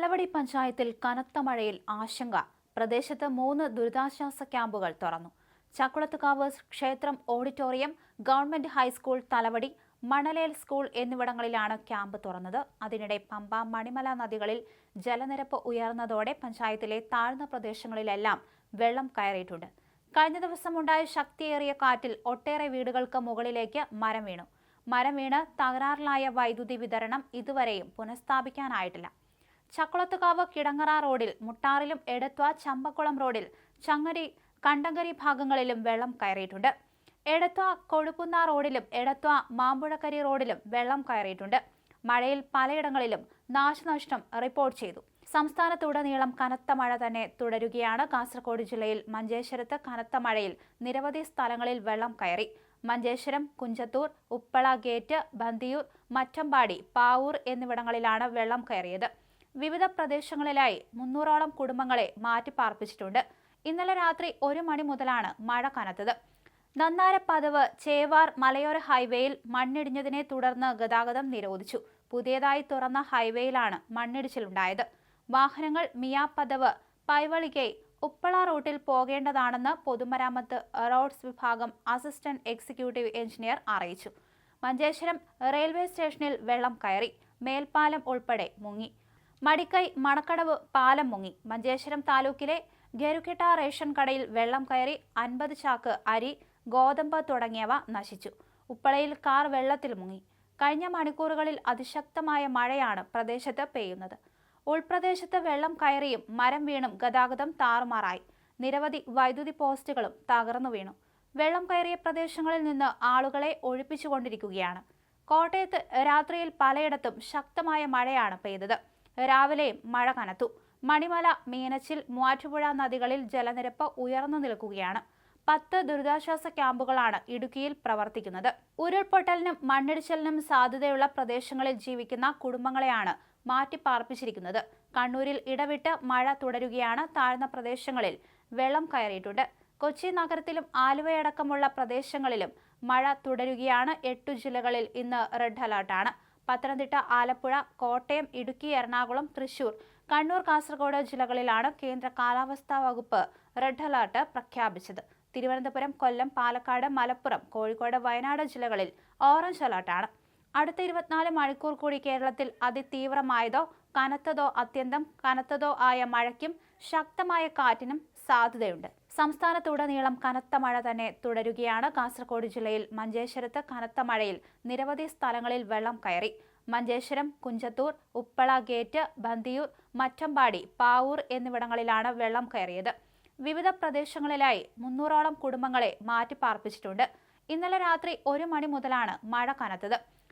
തലവടി പഞ്ചായത്തിൽ കനത്ത മഴയിൽ ആശങ്ക. പ്രദേശത്ത് മൂന്ന് ദുരിതാശ്വാസ ക്യാമ്പുകൾ തുറന്നു. ചക്കുളത്തുകാവ് ക്ഷേത്രം auditorium government high school Thalavadi Manalel school എന്നിവിടങ്ങളിലാണ് ക്യാമ്പ് തുറന്നത്. അതിനിടെ പമ്പ മണിമല നദികളിൽ ജലനിരപ്പ് ഉയർന്നതോടെ പഞ്ചായത്തിലെ താഴ്ന്ന പ്രദേശങ്ങളിലെല്ലാം വെള്ളം കയറിയിട്ടുണ്ട്. കഴിഞ്ഞ ദിവസമുണ്ടായ ശക്തിയേറിയ കാറ്റിൽ ഒട്ടേറെ വീടുകൾക്ക് മുകളിലേക്ക് മരം വീണു. മരം വീണ് തകരാറിലായ വൈദ്യുതി വിതരണം ഇതുവരെയും പുനഃസ്ഥാപിക്കാനായിട്ടില്ല. ചക്കുളത്തുകാവ് കിടങ്ങറ റോഡിൽ മുട്ടാറിലും എടത്വ ചമ്പക്കുളം റോഡിൽ ചങ്ങരി കണ്ടങ്കരി ഭാഗങ്ങളിലും വെള്ളം കയറിയിട്ടുണ്ട്. എടത്വ കൊഴുക്കുന്ന റോഡിലും എടത്വ മാമ്പുഴക്കരി റോഡിലും വെള്ളം കയറിയിട്ടുണ്ട്. മഴയിൽ പലയിടങ്ങളിലും നാശനഷ്ടം റിപ്പോർട്ട് ചെയ്തു. സംസ്ഥാനത്തുടനീളം കനത്ത മഴ തന്നെ തുടരുകയാണ്. കാസർഗോഡ് ജില്ലയിൽ മഞ്ചേശ്വരത്ത് കനത്ത മഴയിൽ നിരവധി സ്ഥലങ്ങളിൽ വെള്ളം കയറി. മഞ്ചേശ്വരം കുഞ്ചത്തൂർ ഉപ്പള ഗേറ്റ് ബന്തിയൂർ മറ്റമ്പാടി പാവൂർ എന്നിവിടങ്ങളിലാണ് വെള്ളം കയറിയത്. വിവിധ പ്രദേശങ്ങളിലായി മുന്നൂറോളം കുടുംബങ്ങളെ മാറ്റിപ്പാർപ്പിച്ചിട്ടുണ്ട്. ഇന്നലെ രാത്രി ഒരു മണി മുതലാണ് മഴ കനത്തത്. നന്നാരപ്പതിവ് ചേവാർ മലയോര ഹൈവേയിൽ മണ്ണിടിഞ്ഞതിനെ തുടർന്ന് ഗതാഗതം നിരോധിച്ചു. പുതിയതായി തുറന്ന ഹൈവേയിലാണ് മണ്ണിടിച്ചിലുണ്ടായത്. വാഹനങ്ങൾ മിയാപ്പതവ് പൈവളികൈ ഉപ്പള റൂട്ടിൽ പോകേണ്ടതാണെന്ന് പൊതുമരാമത്ത് റോഡ്സ് വിഭാഗം അസിസ്റ്റന്റ് എക്സിക്യൂട്ടീവ് എഞ്ചിനീയർ അറിയിച്ചു. മഞ്ചേശ്വരം റെയിൽവേ സ്റ്റേഷനിൽ വെള്ളം കയറി. മേൽപ്പാലം ഉൾപ്പെടെ മുങ്ങി. മടിക്കൈ മണക്കടവ് പാലം മുങ്ങി. മഞ്ചേശ്വരം താലൂക്കിലെ ഗരുക്കെട്ട റേഷൻ കടയിൽ വെള്ളം കയറി അൻപത് ചാക്ക് അരി ഗോതമ്പ് തുടങ്ങിയവ നശിച്ചു. ഉപ്പളയിൽ കാർ വെള്ളത്തിൽ മുങ്ങി. കഴിഞ്ഞ മണിക്കൂറുകളിൽ അതിശക്തമായ മഴയാണ് പ്രദേശത്ത് പെയ്യുന്നത്. ഉൾപ്രദേശത്ത് വെള്ളം കയറിയും മരം വീണും ഗതാഗതം താറുമാറായി. നിരവധി വൈദ്യുതി പോസ്റ്റുകളും തകർന്നു വീണു. വെള്ളം കയറിയ പ്രദേശങ്ങളിൽ നിന്ന് ആളുകളെ ഒഴിപ്പിച്ചുകൊണ്ടിരിക്കുകയാണ്. കോട്ടയത്ത് രാത്രിയിൽ പലയിടത്തും ശക്തമായ മഴയാണ് പെയ്തത്. രാവിലെയും മഴ കനത്തു. മണിമല മീനച്ചിൽ മൂവാറ്റുപുഴ നദികളിൽ ജലനിരപ്പ് ഉയർന്നു നിൽക്കുകയാണ്. പത്ത് ദുരിതാശ്വാസ ക്യാമ്പുകളാണ് ഇടുക്കിയിൽ പ്രവർത്തിക്കുന്നത്. ഉരുൾപൊട്ടലിനും മണ്ണിടിച്ചിലിനും സാധ്യതയുള്ള പ്രദേശങ്ങളിൽ ജീവിക്കുന്ന കുടുംബങ്ങളെയാണ് മാറ്റിപ്പാർപ്പിച്ചിരിക്കുന്നത്. കണ്ണൂരിൽ ഇടവിട്ട് മഴ തുടരുകയാണ് താഴ്ന്ന പ്രദേശങ്ങളിൽ. വെള്ളം കയറിയിട്ടുണ്ട്. കൊച്ചി നഗരത്തിലും ആലുവയടക്കമുള്ള പ്രദേശങ്ങളിലും മഴ തുടരുകയാണ്. എട്ടു ജില്ലകളിൽ ഇന്ന് റെഡ് അലർട്ടാണ്. പത്തനംതിട്ട ആലപ്പുഴ കോട്ടയം ഇടുക്കി എറണാകുളം തൃശൂർ. കണ്ണൂർ കാസർഗോഡ് ജില്ലകളിലാണ് കേന്ദ്ര കാലാവസ്ഥാ വകുപ്പ് റെഡ് അലർട്ട് പ്രഖ്യാപിച്ചത്. തിരുവനന്തപുരം കൊല്ലം പാലക്കാട് മലപ്പുറം കോഴിക്കോട് വയനാട് ജില്ലകളിൽ ഓറഞ്ച് അലർട്ടാണ്. അടുത്ത ഇരുപത്തിനാല് മണിക്കൂർ കൂടി കേരളത്തിൽ അതിതീവ്രമായതോ കനത്തതോ അത്യന്തം കനത്തതോ ആയ മഴയ്ക്കും ശക്തമായ കാറ്റിനും സാധ്യതയുണ്ട്. സംസ്ഥാനത്തുടനീളം കനത്ത മഴ തന്നെ തുടരുകയാണ്. കാസർഗോഡ് ജില്ലയിൽ മഞ്ചേശ്വരത്ത് കനത്ത മഴയിൽ നിരവധി സ്ഥലങ്ങളിൽ വെള്ളം കയറി. മഞ്ചേശ്വരം കുഞ്ചത്തൂർ ഉപ്പള ഗേറ്റ് ബന്തിയൂർ മറ്റമ്പാടി പാവൂർ എന്നിവിടങ്ങളിലാണ് വെള്ളം കയറിയത്. വിവിധ പ്രദേശങ്ങളിലായി മുന്നൂറോളം കുടുംബങ്ങളെ മാറ്റിപ്പാർപ്പിച്ചിട്ടുണ്ട്. ഇന്നലെ രാത്രി ഒരു മണി മുതലാണ് മഴ കനത്തത്.